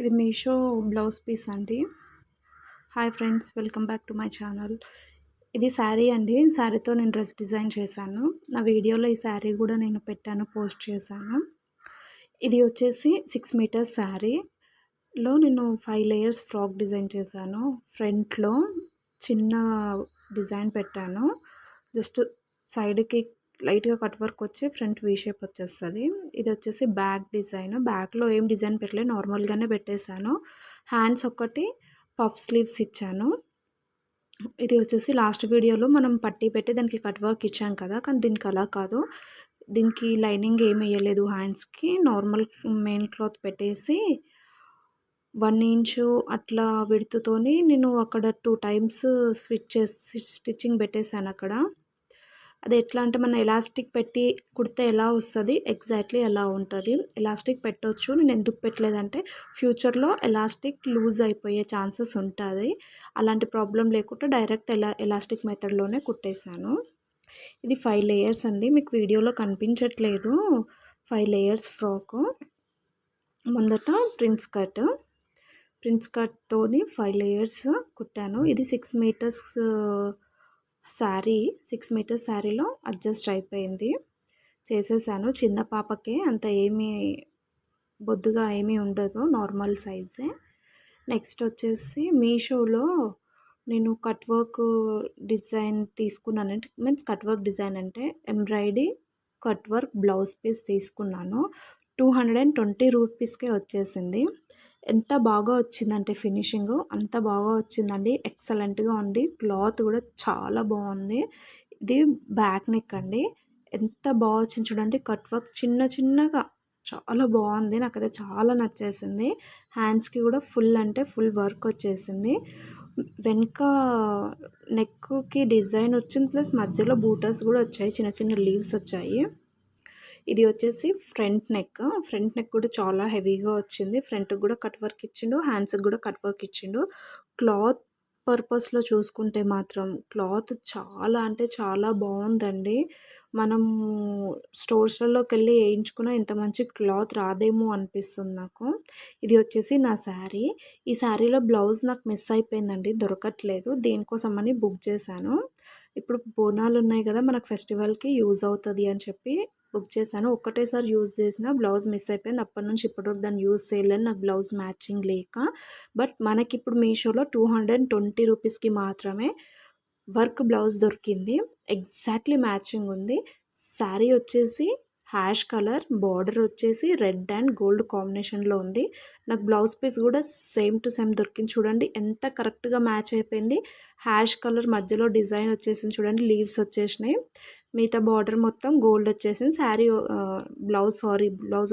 ఇది Meesho blouse piece అండి. Hi friends welcome back to my channel ఇది శారీ అండి. శారీతో నేను డ్రెస్ డిజైన్ చేశాను. నా వీడియోలో ఈ శారీ కూడా నేను పెట్టాను పోస్ట్ చేశాను. ఇది వచ్చేసి సిక్స్ మీటర్స్ శారీలో నేను ఫైవ్ లేయర్స్ ఫ్రాక్ డిజైన్ చేశాను. ఫ్రంట్లో చిన్న డిజైన్ పెట్టాను. జస్ట్ సైడ్కి లైట్గా కట్ వర్క్ వచ్చి ఫ్రంట్ వీ షేప్ వచ్చేస్తుంది. ఇది వచ్చేసి బ్యాక్ డిజైన్. బ్యాక్లో ఏం డిజైన్ పెట్టలేదు. నార్మల్గానే పెట్టేశాను. హ్యాండ్స్ ఒక్కటి పఫ్ స్లీవ్స్ ఇచ్చాను. ఇది వచ్చేసి లాస్ట్ వీడియోలో మనం పట్టి పెట్టి దానికి కట్ వర్క్ ఇచ్చాం కదా కానీ దీనికి అలా కాదు. దీనికి లైనింగ్ ఏమి వేయలేదు హ్యాండ్స్కి. నార్మల్ మెయిన్ క్లాత్ పెట్టేసి వన్ ఇంచు అట్లా విడుతుతోని నేను అక్కడ టూ టైమ్స్ స్విచ్ చేసి స్టిచ్చింగ్ పెట్టేశాను అక్కడ. అది ఎట్లా అంటే మన ఎలాస్టిక్ పెట్టి కుడితే ఎలా వస్తుంది? ఎగ్జాక్ట్లీ ఎలా ఉంటుంది? ఎలాస్టిక్ పెట్టవచ్చు నేను ఎందుకు పెట్టలేదంటే ఫ్యూచర్లో ఎలాస్టిక్ లూజ్ అయిపోయే ఛాన్సెస్ ఉంటుంది. అలాంటి ప్రాబ్లం లేకుండా డైరెక్ట్ ఎలా ఎలాస్టిక్ మెథడ్లోనే కుట్టేశాను. ఇది ఫైవ్ లేయర్స్ అండి. మీకు వీడియోలో కనిపించట్లేదు. ఫైవ్ లేయర్స్ ఫ్రాకు ముందట ప్రిన్స్ కట్ ప్రిన్స్ కట్తోని ఫైవ్ లేయర్స్ కుట్టాను. ఇది six metres sari six metres శారీలో అడ్జస్ట్ అయిపోయింది. చేసేసాను. చిన్న పాపకే అంత ఏమీ బొద్దుగా ఏమీ ఉండదు నార్మల్ సైజే. నెక్స్ట్ వచ్చేసి మీషోలో నేను కట్ వర్క్ డిజైన్ తీసుకున్నాను. అంటే మీన్స్ కట్ వర్క్ డిజైన్ అంటే embroidery cut work blouse piece తీసుకున్నాను. టూ హండ్రెడ్ అండ్ ట్వంటీ రూపీస్కే వచ్చేసింది. ఎంత బాగా వచ్చిందంటే ఫినిషింగ్. అంత బాగా వచ్చిందండి. ఎక్సలెంట్గా ఉంది. క్లాత్ కూడా చాలా బాగుంది. ఇది బ్యాక్ నెక్ అండి. ఎంత బాగా వచ్చింది చూడండి. కట్ వర్క్ చిన్న చిన్నగా చాలా బాగుంది. నాకు అయితే చాలా నచ్చేసింది. హ్యాండ్స్కి కూడా ఫుల్ అంటే ఫుల్ వర్క్ వచ్చేసింది. వెనక నెక్కి డిజైన్ వచ్చింది. ప్లస్ మధ్యలో బూటర్స్ కూడా వచ్చాయి. చిన్న చిన్న లీవ్స్ వచ్చాయి. ఇది వచ్చేసి ఫ్రంట్ నెక్. ఫ్రంట్ నెక్ కూడా చాలా హెవీగా వచ్చింది. ఫ్రంట్కి కూడా కట్ వర్క్ ఇచ్చిండు. హ్యాండ్స్కి కూడా కట్ వర్క్ ఇచ్చిండు. క్లాత్ పర్పస్లో చూసుకుంటే మాత్రం క్లాత్ చాలా అంటే చాలా బాగుందండి. మనం స్టోర్స్లలోకి వెళ్ళి వేయించుకున్న ఇంత మంచి క్లాత్ రాదేమో అనిపిస్తుంది నాకు. ఇది వచ్చేసి నా శారీ. ఈ శారీలో బ్లౌజ్ నాకు మిస్ అయిపోయిందండి. దొరకట్లేదు. దీనికోసమని బుక్ చేశాను. ఇప్పుడు బోనాలు ఉన్నాయి కదా మనకు ఫెస్టివల్కి యూజ్ అవుతుంది అని చెప్పి బుక్ చేశాను. ఒక్కటేసారి యూజ్ చేసిన బ్లౌజ్ మిస్ అయిపోయింది. అప్పటి నుంచి ఇప్పటివరకు దాన్ని యూజ్ చేయలేను నాకు బ్లౌజ్ మ్యాచింగ్ లేక. బట్ మనకి ఇప్పుడు మీషోలో టూ హండ్రెడ్ ట్వంటీ రూపీస్కి మాత్రమే వర్క్ బ్లౌజ్ దొరికింది. ఎగ్జాక్ట్లీ మ్యాచింగ్ ఉంది. శారీ వచ్చేసి హ్యాష్ కలర్ బార్డర్ వచ్చేసి రెడ్ అండ్ గోల్డ్ కాంబినేషన్లో ఉంది. నాకు బ్లౌజ్ పీస్ కూడా సేమ్ టు సేమ్ దొరికింది చూడండి. ఎంత కరెక్ట్గా మ్యాచ్ అయిపోయింది. హ్యాష్ కలర్ మధ్యలో డిజైన్ వచ్చేసింది చూడండి. లీవ్స్ వచ్చేసినాయి. మిగతా బార్డర్ మొత్తం గోల్డ్ వచ్చేసింది. Sari blouse sorry blouse